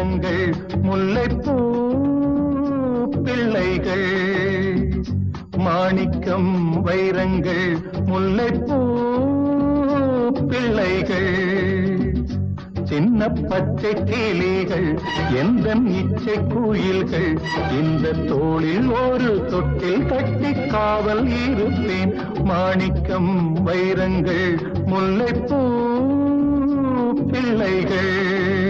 வைரங்கள் முல்லைப்பூ பிள்ளைகள். மாணிக்கம் வைரங்கள் முல்லைப்பூ பிள்ளைகள். சின்ன பச்சை கேளிகள் எந்த இச்சை குயில்கள். இந்த தோளில் ஒரு தொட்டில் கட்டி காவல் இருப்பேன் மாணிக்கம் வைரங்கள் முல்லைப்பூ பிள்ளைகள்.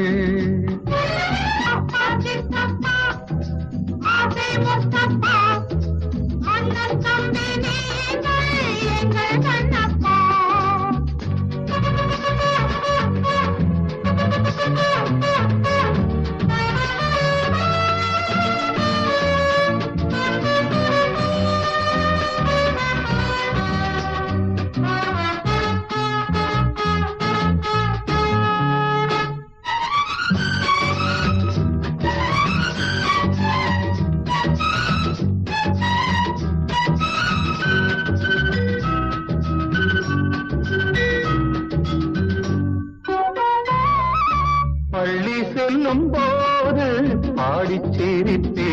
செல்லும் போது பாடி சிரித்தே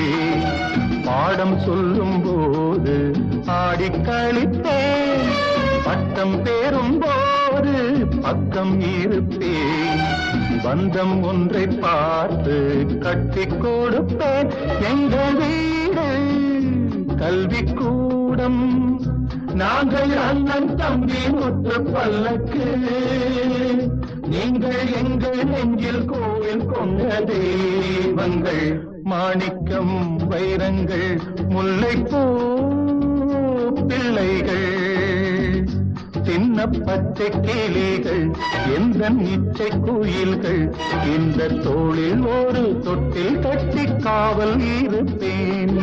பாடம் சொல்லும் போது ஆடி கழித்தே பட்டம் பெறும் போது பக்கம் இருப்பே பந்தம் ஒன்றை பார்த்து கட்டிக் கொடுப்பேன். எங்கள் வீடு கல்வி கூடம் நாங்கள் அண்ணன் தம்பி முற்று பல்லக்கு நீங்கள் எங்கள் நெஞ்சில் கோவில் கொண்ட தெய்வங்கள் மாணிக்கம் வைரங்கள் முல்லைப்பூ பிள்ளைகள். சின்ன பச்சை கேளிகள் எந்த இச்சை கோயில்கள் இந்த தோளில் ஒரு தொட்டில் கட்டி காவல் இருப்பேன்.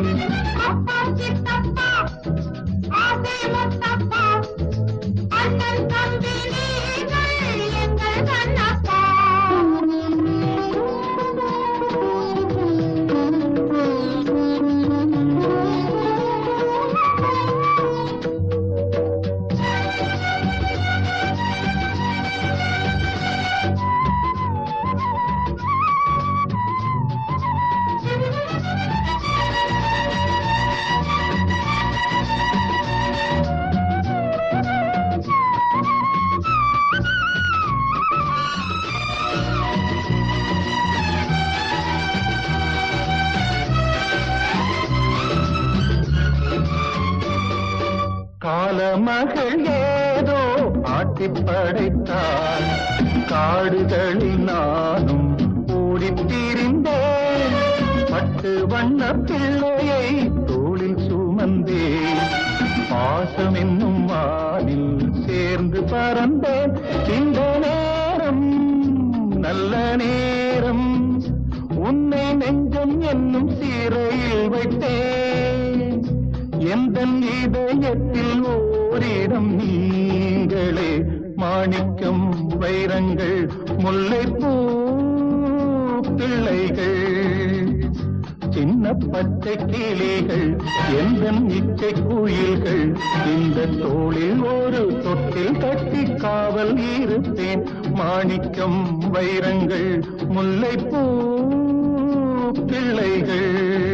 மகள் ஏதோ ஆட்டி படைத்தாள். காடுகளில் நானும் ஓடித் பட்டு வண்ண பிள்ளையை தோளில் சுமந்தேன். பாசம் என்னும் வானில் சேர்ந்து பறந்தேன். இந்த நேரம் நல்ல நேரம். உன்னை நெஞ்சம் என்னும் சீரையில் வைத்தேன். எந்த இதயத்தில் ஓ ஓரிடம் நீங்களே மாணிக்கம் வைரங்கள் முல்லைப்பூ பிள்ளைகள். சின்ன பச்சை கிளிகள் எந்த இச்சை குயில்கள். இந்த தோளில் ஒரு தொட்டில் கட்டி காவல் இருப்பேன். மாணிக்கம் வைரங்கள் முல்லைப்பூ பிள்ளைகள்.